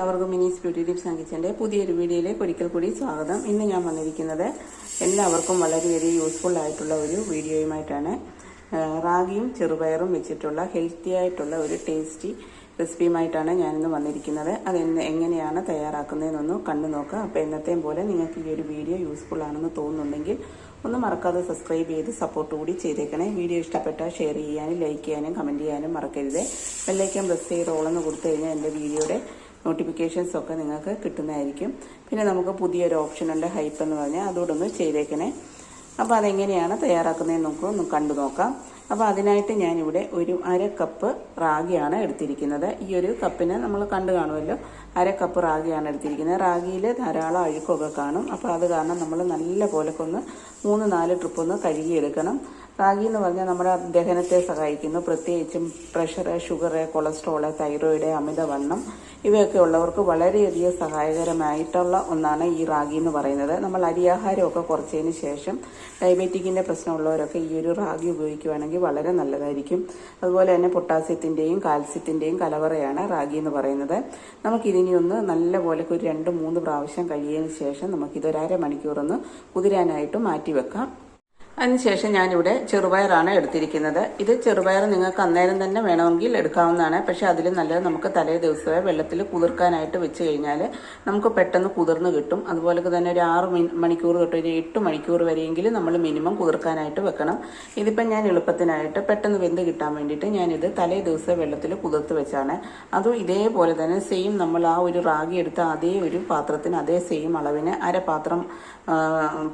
എല്ലാവർക്കും മിനീസ് beauty tips അങ്കിച്ചന്റെ പുതിയൊരു വീഡിയോയിലേക്ക് ഒരിക്കൽ കൂടി സ്വാഗതം. ഇന്ന് ഞാൻ വന്നിരിക്കുന്നത് എല്ലാവർക്കും വളരെയധികം യൂസ്ഫുൾ ആയിട്ടുള്ള ഒരു വീഡിയോയുമായിട്ടാണ്. റാഗിയും ചെറുപയറും വെച്ചിട്ടുള്ള ഹെൽത്തി ആയിട്ടുള്ള ഒരു ടേസ്റ്റി റെസിപ്പിയുമായിട്ടാണ് ഞാനിന്ന് വന്നിരിക്കുന്നത്. അത് എങ്ങനെയാണ് തയ്യാറാക്കുന്നതെന്നൊന്ന് കണ്ടു നോക്കുക. അപ്പോൾ എന്നത്തെയും പോലെ നിങ്ങൾക്ക് ഈ ഒരു വീഡിയോ യൂസ്ഫുൾ ആണെന്ന് തോന്നുന്നുണ്ടെങ്കിൽ ഒന്ന് മറക്കാതെ സബ്സ്ക്രൈബ് ചെയ്ത് സപ്പോർട്ട് കൂടി ചെയ്തേക്കണേ. വീഡിയോ ഇഷ്ടപ്പെട്ടാൽ ഷെയർ ചെയ്യാനും ലൈക്ക് ചെയ്യാനും കമന്റ് ചെയ്യാനും മറക്കരുത്. ബെല്ലൈക്കൻ പ്രസ് ചെയ്ത് ഓളെന്ന് കൊടുത്തു കഴിഞ്ഞാൽ എന്റെ വീഡിയോയുടെ നോട്ടിഫിക്കേഷൻസ് ഒക്കെ നിങ്ങൾക്ക് കിട്ടുന്നതായിരിക്കും. പിന്നെ നമുക്ക് പുതിയൊരു ഓപ്ഷൻ ഉണ്ട് ഹൈപ്പ് എന്ന് പറഞ്ഞാൽ അതോടൊന്ന് ചെയ്തേക്കണേ. അപ്പോൾ അതെങ്ങനെയാണ് തയ്യാറാക്കുന്നതെന്ന് നമുക്ക് കണ്ടു നോക്കാം. അപ്പോൾ അതിനായിട്ട് ഞാനിവിടെ ഒരു അര കപ്പ് റാഗിയാണ് എടുത്തിരിക്കുന്നത്. ഈ ഒരു കപ്പിന് നമ്മൾ കണ്ടു കാണുമല്ലോ. അര കപ്പ് റാഗിയാണ് എടുത്തിരിക്കുന്നത്. റാഗിയിൽ ധാരാളം അഴുക്കൊക്കെ കാണും. അപ്പോൾ അത് കാരണം നമ്മൾ നല്ല പോലെ ഒന്ന് മൂന്ന് നാല് ട്രിപ്പ് ഒന്ന് കഴുകിയെടുക്കണം. റാഗി എന്ന് പറഞ്ഞാൽ നമ്മുടെ ദഹനത്തെ സഹായിക്കുന്നു. പ്രത്യേകിച്ചും പ്രഷർ ഷുഗർ കൊളസ്ട്രോൾ തൈറോയിഡ് അമിതവണ്ണം ഇവയൊക്കെ ഉള്ളവർക്ക് വളരെയധികം സഹായകരമായിട്ടുള്ള ഒന്നാണ് ഈ റാഗി എന്ന് പറയുന്നത്. നമ്മൾ അരിയാഹാരമൊക്കെ കുറച്ചതിന് ശേഷം ഡയബറ്റിക്കിന്റെ പ്രശ്നമുള്ളവരൊക്കെ ഈ ഒരു റാഗി ഉപയോഗിക്കുകയാണെങ്കിൽ വളരെ നല്ലതായിരിക്കും. അതുപോലെ തന്നെ പൊട്ടാസ്യത്തിന്റെയും കാൽസ്യത്തിന്റെയും കലവറയാണ് റാഗി എന്ന് പറയുന്നത്. നമുക്കിതിനി ഒന്ന് നല്ലപോലെ ഒരു രണ്ട് മൂന്ന് പ്രാവശ്യം കഴിയതിന് ശേഷം നമുക്കിതൊരര മണിക്കൂറൊന്ന് കുതിരാനായിട്ട് മാറ്റി വെക്കാം അതിനുശേഷം ഞാനിവിടെ ചെറുപയറാണ് എടുത്തിരിക്കുന്നത്. ഇത് ചെറുപയർ നിങ്ങൾക്ക് അന്നേരം തന്നെ വേണമെങ്കിൽ എടുക്കാവുന്നതാണ്. പക്ഷെ അതിൽ നല്ലത് നമുക്ക് തലേ ദിവസമേ വെള്ളത്തിൽ കുതിർക്കാനായിട്ട് വെച്ച് കഴിഞ്ഞാൽ നമുക്ക് പെട്ടെന്ന് കുതിർന്ന് കിട്ടും. അതുപോലെ തന്നെ ഒരു ആറ് മണിക്കൂർ തൊട്ട് ഒരു എട്ട് മണിക്കൂർ വരെയെങ്കിലും നമ്മൾ മിനിമം കുതിർക്കാനായിട്ട് വെക്കണം. ഇതിപ്പം ഞാൻ എളുപ്പത്തിനായിട്ട് പെട്ടെന്ന് വെന്ത് കിട്ടാൻ വേണ്ടിയിട്ട് ഞാനിത് തലേ ദിവസം വെള്ളത്തിൽ കുതിർത്ത് വെച്ചാണ്. അതും ഇതേപോലെ തന്നെ സെയിം നമ്മൾ ആ ഒരു റാഗി എടുത്ത അതേ ഒരു പാത്രത്തിന് അതേ സെയിം അളവിന് അര പാത്രം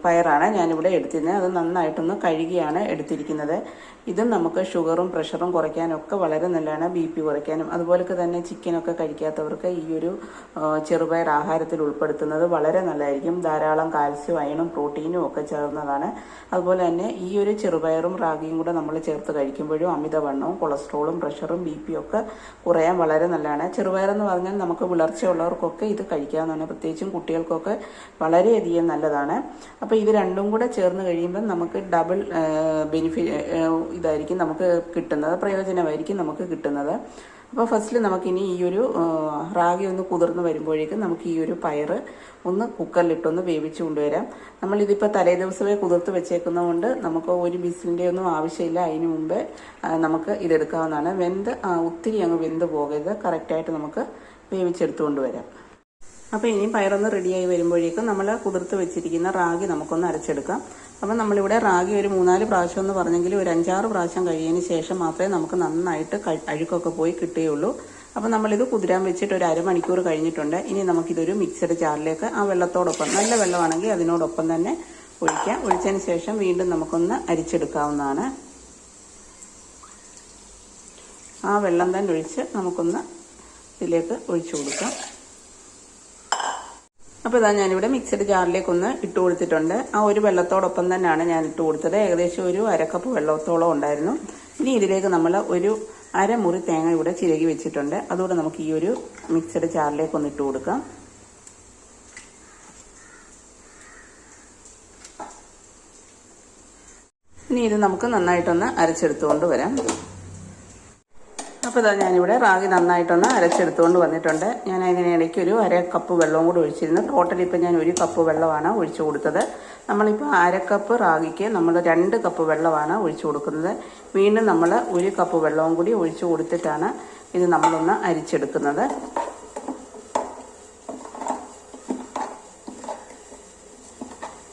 പയറാണ് ഞാനിവിടെ എടുത്തിരുന്നത്. അത് നന്നായിട്ടൊന്ന് കഴുകിയാണ് എടുത്തിരിക്കുന്നത്. ഇതും നമുക്ക് ഷുഗറും പ്രഷറും കുറയ്ക്കാനൊക്കെ വളരെ നല്ലതാണ് ബി പി കുറയ്ക്കാനും. അതുപോലൊക്കെ തന്നെ ചിക്കനൊക്കെ കഴിക്കാത്തവർക്ക് ഈ ഒരു ചെറുപയർ ആഹാരത്തിൽ ഉൾപ്പെടുത്തുന്നത് വളരെ നല്ലതായിരിക്കും. ധാരാളം കാൽസ്യം അയണും പ്രോട്ടീനും ഒക്കെ ചേർന്നതാണ്. അതുപോലെ തന്നെ ഈ ഒരു ചെറുപയറും റാഗിയും കൂടെ നമ്മൾ ചേർത്ത് കഴിക്കുമ്പോഴും അമിതവണ്ണവും കൊളസ്ട്രോളും പ്രഷറും ബി പിയും ഒക്കെ കുറയാൻ വളരെ നല്ലതാണ്. ചെറുപയർ എന്ന് പറഞ്ഞാൽ നമുക്ക് വിളർച്ചയുള്ളവർക്കൊക്കെ ഇത് കഴിക്കാവുന്നതാണ് പ്രത്യേകിച്ചും കുട്ടികൾക്കൊക്കെ വളരെയധികം നല്ലതാണ്. അപ്പോൾ ഇത് രണ്ടും കൂടെ ചേർന്ന് കഴിയുമ്പോൾ നമുക്ക് ഡബിൾ ബെനിഫിറ്റ് ഇതായിരിക്കും നമുക്ക് കിട്ടുന്നത് പ്രയോജനമായിരിക്കും നമുക്ക് കിട്ടുന്നത്. അപ്പോൾ ഫസ്റ്റിൽ നമുക്കിനി ഈ ഒരു റാഗി ഒന്ന് കുതിർന്ന് വരുമ്പോഴേക്കും നമുക്ക് ഈ ഒരു പയറ് ഒന്ന് കുക്കറിലിട്ടൊന്ന് വേവിച്ച് കൊണ്ടുവരാം. നമ്മളിതിപ്പോൾ തലേ ദിവസമേ കുതിർത്ത് വെച്ചേക്കുന്നതുകൊണ്ട് നമുക്ക് ഒരു ബിസിലിന്റെ ഒന്നും ആവശ്യമില്ല. അതിന് മുമ്പേ നമുക്ക് ഇതെടുക്കാവുന്നതാണ്. വെന്ത് ഒത്തിരി അങ്ങ് വെന്ത് പോകരുത്. കറക്റ്റായിട്ട് നമുക്ക് വേവിച്ചെടുത്തുകൊണ്ട് കൊണ്ടുവരാം. അപ്പോൾ ഇനി പയറൊന്ന് റെഡിയായി വരുമ്പോഴേക്കും നമ്മൾ കുതിർത്ത് വെച്ചിരിക്കുന്ന റാഗി നമുക്കൊന്ന് അരച്ചെടുക്കാം. അപ്പം നമ്മളിവിടെ റാഗി ഒരു മൂന്നാൽ പ്രാവശ്യം എന്ന് പറഞ്ഞെങ്കിൽ ഒരു അഞ്ചാറ് പ്രാവശ്യം കഴിയതിന് ശേഷം മാത്രമേ നമുക്ക് നന്നായിട്ട് അഴുക്കൊക്കെ പോയി കിട്ടുകയുള്ളൂ. അപ്പം നമ്മളിത് കുതിരാൻ വെച്ചിട്ട് ഒരു അരമണിക്കൂർ കഴിഞ്ഞിട്ടുണ്ട്. ഇനി നമുക്കിതൊരു മിക്സഡ് ചാറിലേക്ക് ആ വെള്ളത്തോടൊപ്പം നല്ല വെള്ളമാണെങ്കിൽ അതിനോടൊപ്പം തന്നെ ഒഴിക്കാം. ഒഴിച്ചതിന് ശേഷം വീണ്ടും നമുക്കൊന്ന് അരിച്ചെടുക്കാവുന്നതാണ്. ആ വെള്ളം തന്നെ ഒഴിച്ച് നമുക്കൊന്ന് ഇതിലേക്ക് ഒഴിച്ചു കൊടുക്കാം. അപ്പോൾ ഇതാ ഞാനിവിടെ മിക്സഡ് ജാറിലേക്ക് ഒന്ന് ഇട്ട് കൊടുത്തിട്ടുണ്ട്. ആ ഒരു വെള്ളത്തോടൊപ്പം തന്നെയാണ് ഞാൻ ഇട്ട് കൊടുത്തത്. ഏകദേശം ഒരു അരക്കപ്പ് വെള്ളത്തോളം ഉണ്ടായിരുന്നു. ഇനി ഇതിലേക്ക് നമ്മൾ ഒരു അരമുറി തേങ്ങ ഇവിടെ ചിരകി വെച്ചിട്ടുണ്ട്. അതുകൂടെ നമുക്ക് ഈ ഒരു മിക്സഡ് ജാറിലേക്ക് ഒന്ന് ഇട്ട് കൊടുക്കാം. ഇനി ഇത് നമുക്ക് നന്നായിട്ടൊന്ന് അരച്ചെടുത്തുകൊണ്ട് വരാം. അപ്പോൾ ഇതാ ഞാനിവിടെ റാഗി നന്നായിട്ടൊന്ന് അരച്ചെടുത്തുകൊണ്ട് വന്നിട്ടുണ്ട്. ഞാൻ അതിനിടയ്ക്ക് ഒരു അര കപ്പ് വെള്ളവും കൂടി ഒഴിച്ചിരുന്നു. ടോട്ടലി ഇപ്പം ഞാൻ ഒരു കപ്പ് വെള്ളമാണ് ഒഴിച്ചു കൊടുത്തത്. നമ്മളിപ്പോൾ അര കപ്പ് റാഗിക്ക് നമ്മൾ രണ്ട് കപ്പ് വെള്ളമാണ് ഒഴിച്ചു കൊടുക്കുന്നത്. വീണ്ടും നമ്മൾ ഒരു കപ്പ് വെള്ളവും കൂടി ഒഴിച്ചു കൊടുത്തിട്ടാണ് ഇത് നമ്മളൊന്ന് അരിച്ചെടുക്കുന്നത്.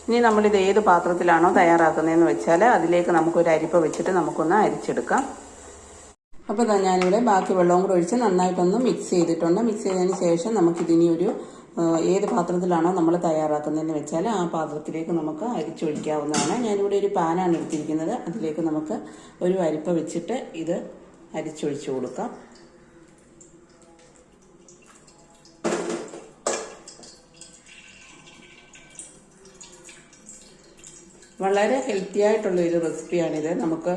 ഇനി നമ്മളിത് ഏത് പാത്രത്തിലാണോ തയ്യാറാക്കുന്നതെന്ന് വെച്ചാൽ അതിലേക്ക് നമുക്കൊരു അരിപ്പ വെച്ചിട്ട് നമുക്കൊന്ന് അരിച്ചെടുക്കാം. അപ്പോൾ ഞാനിവിടെ ബാക്കി വെള്ളവും കൂടെ ഒഴിച്ച് നന്നായിട്ടൊന്ന് മിക്സ് ചെയ്തിട്ടുണ്ട്. മിക്സ് ചെയ്തതിന് ശേഷം നമുക്കിതിനി ഒരു ഏത് പാത്രത്തിലാണോ നമ്മൾ തയ്യാറാക്കുന്നതെന്ന് വെച്ചാൽ ആ പാത്രത്തിലേക്ക് നമുക്ക് അരിച്ചൊഴിക്കാവുന്നതാണ്. ഞാനിവിടെ ഒരു പാനാണ് എടുത്തിരിക്കുന്നത്. അതിലേക്ക് നമുക്ക് ഒരു അരിപ്പ വെച്ചിട്ട് ഇത് അരിച്ചൊഴിച്ചു കൊടുക്കാം. വളരെ ഹെൽത്തി ആയിട്ടുള്ള ഒരു റെസിപ്പിയാണിത് നമുക്ക്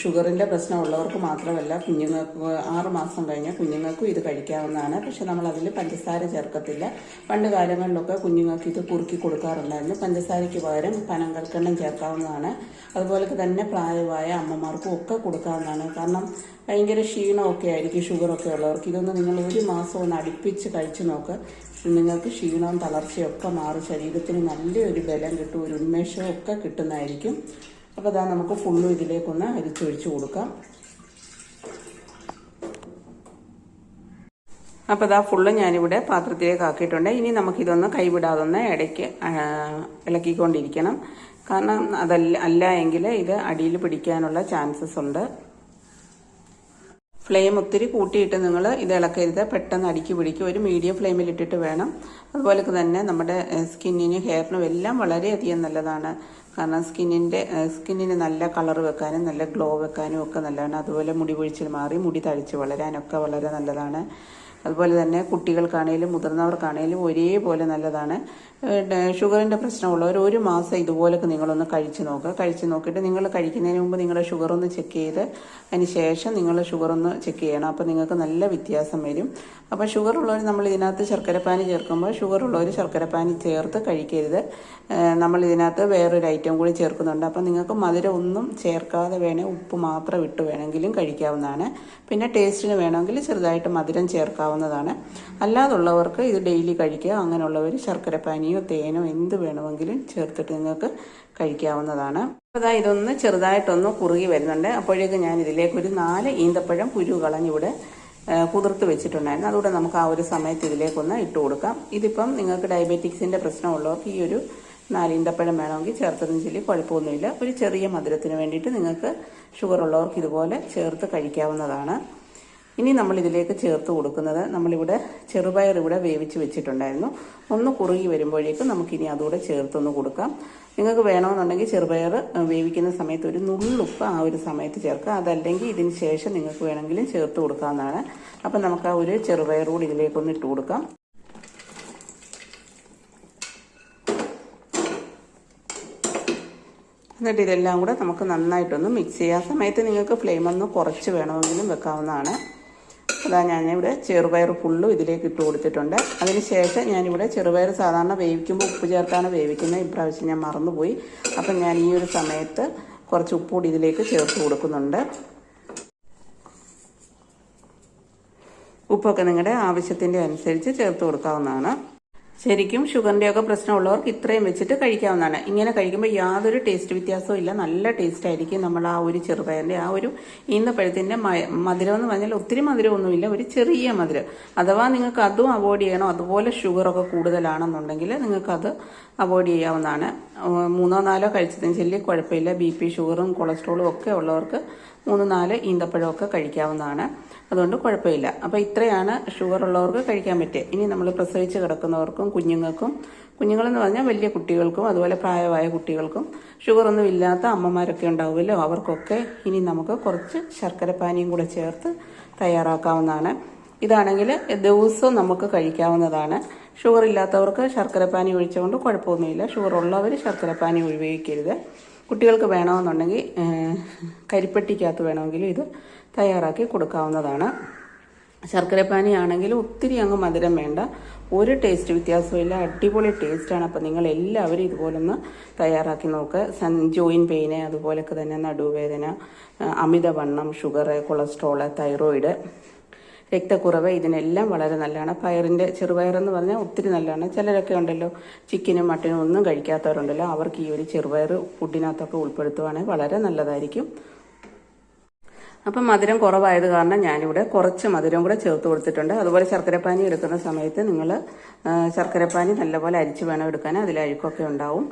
ഷുഗറിന്റെ പ്രശ്നം ഉള്ളവർക്ക് മാത്രമല്ല കുഞ്ഞുങ്ങൾക്ക് ആറ് മാസം കഴിഞ്ഞ കുഞ്ഞുങ്ങൾക്കും ഇത് കഴിക്കാവുന്നതാണ്. പക്ഷെ നമ്മൾ അതിൽ പഞ്ചസാര ചേർക്കത്തില്ല. പണ്ട് കാലങ്ങളിലൊക്കെ കുഞ്ഞുങ്ങൾക്ക് ഇത് കുറുക്കി കൊടുക്കാറുണ്ടായിരുന്നു. പഞ്ചസാരയ്ക്ക് പകരം പനം പനങ്കൽക്കണ്ടം ചേർക്കാവുന്നതാണ്. അതുപോലെ തന്നെ പ്രായമായ അമ്മമാർക്കും ഒക്കെ കൊടുക്കാവുന്നതാണ്. കാരണം ഭയങ്കര ക്ഷീണമൊക്കെ ആയിരിക്കും ഷുഗറൊക്കെ ഉള്ളവർക്ക്. ഇതൊന്ന് നിങ്ങൾ ഒരു മാസം ഒന്ന് അടുപ്പിച്ച് കഴിച്ചു നോക്കുക നിങ്ങൾക്ക് ക്ഷീണവും തളർച്ചയും ഒക്കെ മാറും. ശരീരത്തിന് നല്ലൊരു ബലം കിട്ടും ഒരു ഉന്മേഷവും ഒക്കെ കിട്ടുന്നതായിരിക്കും. അപ്പോൾ അതാ നമുക്ക് ഫുള്ളും ഇതിലേക്കൊന്ന് അരിച്ചൊഴിച്ച് കൊടുക്കാം. അപ്പോൾ ഇതാ ഫുള്ള് ഞാനിവിടെ പാത്രത്തിലേക്ക് ആക്കിയിട്ടുണ്ട്. ഇനി നമുക്കിതൊന്ന് കൈവിടാതെ ഒന്ന് ഇടയ്ക്ക് ഇളക്കിക്കൊണ്ടിരിക്കണം. കാരണം അതല്ല അല്ല എങ്കിൽ ഇത് അടിയിൽ പിടിക്കാനുള്ള ചാൻസസ് ഉണ്ട്. ഫ്ലെയിം ഒത്തിരി കൂട്ടിയിട്ട് നിങ്ങൾ ഇത് ഇളക്കരുത്. പെട്ടെന്ന് അടിക്ക് പിടിക്കും ഒരു മീഡിയം ഫ്ലെയിമിൽ ഇട്ടിട്ട് വേണം. അതുപോലെ തന്നെ നമ്മുടെ സ്കിന്നിനും ഹെയറിനും എല്ലാം വളരെയധികം നല്ലതാണ്. കാരണം സ്കിന്നിന്റെ സ്കിന്നിന് നല്ല കളർ വെക്കാനും നല്ല ഗ്ലോ വെക്കാനും ഒക്കെ നല്ലതാണ്. അതുപോലെ മുടി പൊഴിച്ചിൽ മാറി മുടി തഴിച്ച് വളരാനൊക്കെ വളരെ നല്ലതാണ്. അതുപോലെ തന്നെ കുട്ടികൾക്കാണേലും മുതിർന്നവർക്കാണേലും ഒരേപോലെ നല്ലതാണ്. ഷുഗറിന്റെ പ്രശ്നമുള്ളവർ ഒരു മാസം ഇതുപോലൊക്കെ നിങ്ങളൊന്ന് കഴിച്ച് നോക്കുക കഴിച്ച് നോക്കിയിട്ട് നിങ്ങൾ കഴിക്കുന്നതിന് മുമ്പ് നിങ്ങളുടെ ഷുഗർ ഒന്ന് ചെക്ക് ചെയ്ത് അതിന് ശേഷം നിങ്ങൾ ഷുഗർ ഒന്ന് ചെക്ക് ചെയ്യണം. അപ്പോൾ നിങ്ങൾക്ക് നല്ല വ്യത്യാസം വരും. അപ്പോൾ ഷുഗർ ഉള്ളവർ നമ്മൾ ഇതിനകത്ത് ശർക്കരപ്പാനി ചേർക്കുമ്പോൾ ഷുഗർ ഉള്ളവർ ശർക്കരപ്പാനി ചേർത്ത് കഴിക്കരുത്. നമ്മൾ ഇതിനകത്ത് വേറൊരു ഐറ്റം കൂടി ചേർക്കുന്നുണ്ട്. അപ്പോൾ നിങ്ങൾക്ക് മധുരം ഒന്നും ചേർക്കാതെ വേണേൽ ഉപ്പ് മാത്രം ഇട്ട് വേണമെങ്കിലും കഴിക്കാവുന്നതാണ്. പിന്നെ ടേസ്റ്റിന് വേണമെങ്കിൽ ചെറുതായിട്ട് മധുരം ചേർക്കാവുന്നതാണ്. അല്ലാതുള്ളവർക്ക് ഇത് ഡെയിലി കഴിക്കുക. അങ്ങനെയുള്ളവർ ശർക്കരപ്പാനിയോ തേനോ എന്ത് വേണമെങ്കിലും ചേർത്തിട്ട് നിങ്ങൾക്ക് കഴിക്കാവുന്നതാണ്. അതാ ഇതൊന്ന് ചെറുതായിട്ടൊന്ന് കുറുകി വരുന്നുണ്ട്. അപ്പോഴേക്ക് ഞാൻ ഇതിലേക്ക് ഒരു നാല് ഈന്തപ്പഴം കുരു കളഞ്ഞിവിടെ കുതിർത്ത് വെച്ചിട്ടുണ്ടായിരുന്നു. അതുകൂടെ നമുക്ക് ആ ഒരു സമയത്ത് ഇതിലേക്കൊന്ന് ഇട്ട് കൊടുക്കാം. ഇതിപ്പം നിങ്ങൾക്ക് ഡയബറ്റിക്സിന്റെ പ്രശ്നമുള്ളവർക്ക് ഈ ഒരു നാല് ഈന്തപ്പഴം വേണമെങ്കിൽ ചേർത്തതും ചൊല്ലി കുഴപ്പമൊന്നുമില്ല. ഒരു ചെറിയ മധുരത്തിന് വേണ്ടിയിട്ട് നിങ്ങൾക്ക് ഷുഗർ ഉള്ളവർക്ക് ഇതുപോലെ ചേർത്ത് കഴിക്കാവുന്നതാണ്. ഇനി നമ്മൾ ഇതിലേക്ക് ചേർത്ത് കൊടുക്കുന്നത് നമ്മളിവിടെ ചെറുപയർ ഇവിടെ വേവിച്ച് വെച്ചിട്ടുണ്ടായിരുന്നു. ഒന്ന് കുറുകി വരുമ്പോഴേക്കും നമുക്കിനി അതുകൂടെ ചേർത്തൊന്ന് കൊടുക്കാം. നിങ്ങൾക്ക് വേണമെന്നുണ്ടെങ്കിൽ ചെറുപയർ വേവിക്കുന്ന സമയത്ത് ഒരു നുള്ളുപ്പ് ആ ഒരു സമയത്ത് ചേർക്കുക. അതല്ലെങ്കിൽ ഇതിന് ശേഷം നിങ്ങൾക്ക് വേണമെങ്കിലും ചേർത്ത് കൊടുക്കാവുന്നതാണ്. അപ്പം നമുക്ക് ആ ഒരു ചെറുപയർ കൂടി ഇതിലേക്കൊന്ന് ഇട്ട് കൊടുക്കാം. എന്നിട്ട് ഇതെല്ലാം കൂടെ നമുക്ക് നന്നായിട്ടൊന്ന് മിക്സ് ചെയ്യാം. ആ സമയത്ത് നിങ്ങൾക്ക് ഫ്ലെയിം ഒന്ന് കുറച്ച് വേണമെങ്കിലും വെക്കാവുന്നതാണ്. അതാ ഞാനിവിടെ ചെറുപയർ ഫുള്ളും ഇതിലേക്ക് ഇട്ട് കൊടുത്തിട്ടുണ്ട്. അതിനുശേഷം ഞാനിവിടെ ചെറുപയർ സാധാരണ വേവിക്കുമ്പോൾ ഉപ്പ് ചേർത്താണ് വേവിക്കുന്നത്. ഇപ്രാവശ്യം ഞാൻ മറന്നുപോയി. അപ്പം ഞാൻ ഈ ഒരു സമയത്ത് കുറച്ച് ഉപ്പ് കൂടി ഇതിലേക്ക് ചേർത്ത് കൊടുക്കുന്നുണ്ട്. ഉപ്പൊക്കെ നിങ്ങളുടെ ആവശ്യത്തിന്റെ അനുസരിച്ച് ചേർത്ത് കൊടുക്കാവുന്നതാണ്. ശരിക്കും ഷുഗറിന്റെയൊക്കെ പ്രശ്നമുള്ളവർക്ക് ഇത്രയും വെച്ചിട്ട് കഴിക്കാവുന്നതാണ്. ഇങ്ങനെ കഴിക്കുമ്പോൾ യാതൊരു ടേസ്റ്റ് വ്യത്യാസവും ഇല്ല. നല്ല ടേസ്റ്റ് ആയിരിക്കും നമ്മൾ ആ ഒരു ചെറുപയറിന്റെ ആ ഒരു ഈന്തപ്പഴത്തിന്റെ മധുരം എന്ന് പറഞ്ഞാൽ ഒത്തിരി മധുരമൊന്നുമില്ല. ഒരു ചെറിയ മധുരം. അഥവാ നിങ്ങൾക്ക് അതും അവോയ്ഡ് ചെയ്യണോ. അതുപോലെ ഷുഗറൊക്കെ കൂടുതലാണെന്നുണ്ടെങ്കിൽ നിങ്ങൾക്കത് അവോയ്ഡ് ചെയ്യാവുന്നതാണ്. മൂന്നോ നാലോ കഴിച്ചതിന് ചെല്ലി കുഴപ്പമില്ല. ബി പി ഷുഗറും കൊളസ്ട്രോളും ഒക്കെ ഉള്ളവർക്ക് മൂന്ന് നാല് ഈന്തപ്പഴമൊക്കെ കഴിക്കാവുന്നതാണ്. അതുകൊണ്ട് കുഴപ്പമില്ല. അപ്പോൾ ഇത്രയാണ് ഷുഗർ ഉള്ളവർക്ക് കഴിക്കാൻ പറ്റുക ഇനി നമ്മൾ പ്രസവിച്ച് കിടക്കുന്നവർക്കും കുഞ്ഞുങ്ങൾക്കും കുഞ്ഞുങ്ങളെന്ന് പറഞ്ഞാൽ വലിയ കുട്ടികൾക്കും അതുപോലെ പ്രായമായ കുട്ടികൾക്കും ഷുഗറൊന്നും ഇല്ലാത്ത അമ്മമാരൊക്കെ ഉണ്ടാവുമല്ലോ. അവർക്കൊക്കെ ഇനി നമുക്ക് കുറച്ച് ശർക്കരപ്പാനിയും കൂടെ ചേർത്ത് തയ്യാറാക്കാവുന്നതാണ്. ഇതാണെങ്കിൽ ദിവസവും നമുക്ക് കഴിക്കാവുന്നതാണ്. ഷുഗർ ഇല്ലാത്തവർക്ക് ശർക്കരപ്പാനി ഒഴിച്ചുകൊണ്ട് കുഴപ്പമൊന്നുമില്ല. ഷുഗർ ഉള്ളവർ ശർക്കരപ്പാനി ഉപയോഗിക്കരുത്. കുട്ടികൾക്ക് വേണമെന്നുണ്ടെങ്കിൽ കരിപ്പെട്ടിക്കകത്ത് വേണമെങ്കിലും ഇത് തയ്യാറാക്കി കൊടുക്കാവുന്നതാണ്. ശർക്കരപ്പാനി ആണെങ്കിലും ഒത്തിരി അങ്ങ് മധുരം വേണ്ട. ഒരു ടേസ്റ്റ് വ്യത്യാസമില്ല അടിപൊളി ടേസ്റ്റാണ് അപ്പം നിങ്ങൾ എല്ലാവരും ഇതുപോലൊന്ന് തയ്യാറാക്കി നോക്കുക സൺ ജോയിൻ പെയിന് അതുപോലൊക്കെ തന്നെ നടുവേദന അമിതവണ്ണം ഷുഗർ കൊളസ്ട്രോൾ തൈറോയിഡ് രക്തക്കുറവ് ഇതിനെല്ലാം വളരെ നല്ലതാണ്. പയറിന്റെ ചെറുപയറെന്ന് പറഞ്ഞാൽ ഒത്തിരി നല്ലതാണ്. ചിലരൊക്കെ ഉണ്ടല്ലോ ചിക്കനും മട്ടനും ഒന്നും കഴിക്കാത്തവരുണ്ടല്ലോ അവർക്ക് ഈ ഒരു ചെറുപയർ ഫുഡിനകത്തൊക്കെ ഉൾപ്പെടുത്തുവാണെങ്കിൽ വളരെ നല്ലതായിരിക്കും. അപ്പം മധുരം കുറവായത് കാരണം ഞാനിവിടെ കുറച്ച് മധുരം കൂടെ ചേർത്ത് കൊടുത്തിട്ടുണ്ട്. അതുപോലെ ശർക്കരപ്പാനി എടുക്കുന്ന സമയത്ത് നിങ്ങൾ ശർക്കരപ്പാനി നല്ലപോലെ അരിച്ച് വേണം എടുക്കാൻ. അതിൽ അഴുക്കൊക്കെ ഉണ്ടാവും.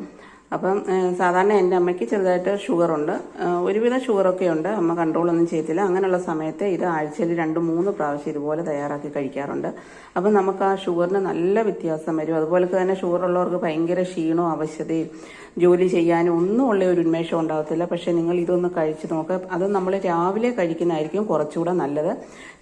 അപ്പം സാധാരണ എന്റെ അമ്മയ്ക്ക് ചെറുതായിട്ട് ഷുഗറുണ്ട്. ഒരുവിധം ഷുഗറൊക്കെ ഉണ്ട് അമ്മ കൺട്രോളൊന്നും ചെയ്യത്തില്ല. അങ്ങനെയുള്ള സമയത്ത് ഇത് ആഴ്ചയിൽ രണ്ട് മൂന്ന് പ്രാവശ്യം ഇതുപോലെ തയ്യാറാക്കി കഴിക്കാറുണ്ട്. അപ്പം നമുക്ക് ആ ഷുഗറിന് നല്ല വ്യത്യാസം വരും. അതുപോലെ തന്നെ ഷുഗർ ഉള്ളവർക്ക് ഭയങ്കര ക്ഷീണവും അവശതയും ജോലി ചെയ്യാനും ഒന്നും ഉള്ള ഒരു ഉന്മേഷം ഉണ്ടാകത്തില്ല പക്ഷേ നിങ്ങൾ ഇതൊന്ന് കഴിച്ച് നോക്കുക അത് നമ്മൾ രാവിലെ കഴിക്കുന്നതായിരിക്കും കുറച്ചുകൂടെ നല്ലത്.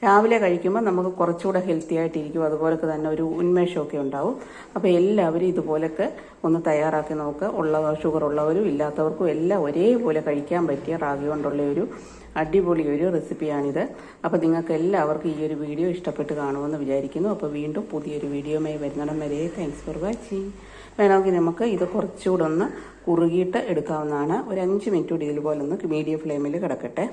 രാവിലെ കഴിക്കുമ്പോൾ നമുക്ക് കുറച്ചുകൂടെ ഹെൽത്തി ആയിട്ടിരിക്കും. അതുപോലെ തന്നെ ഒരു ഉന്മേഷമൊക്കെ ഉണ്ടാവും. അപ്പോൾ എല്ലാവരും ഇതുപോലൊക്കെ ഒന്ന് തയ്യാറാക്കി നോക്കുക ഉള്ള ഷുഗർ ഉള്ളവരും ഇല്ലാത്തവർക്കും എല്ലാം ഒരേപോലെ കഴിക്കാൻ പറ്റിയ റാഗി കൊണ്ടുള്ള ഒരു അടിപൊളി ഒരു റെസിപ്പിയാണിത്. അപ്പോൾ നിങ്ങൾക്ക് എല്ലാവർക്കും ഈ ഒരു വീഡിയോ ഇഷ്ടപ്പെട്ട് കാണുമെന്ന് വിചാരിക്കുന്നു. അപ്പോൾ വീണ്ടും പുതിയൊരു വീഡിയോയുമായി വരുന്നിടം വരെ താങ്ക്സ് ഫോർ വാച്ചിങ് വേണമെങ്കിൽ നമുക്ക് ഇത് കുറച്ചുകൂടെ ഒന്ന് കുറുകിയിട്ട് എടുക്കാവുന്നതാണ്. ഒരു അഞ്ച് മിനിറ്റ് കൂടി ഇതുപോലെ ഒന്ന് മീഡിയം ഫ്ലെയിമിൽ കിടക്കട്ടെ.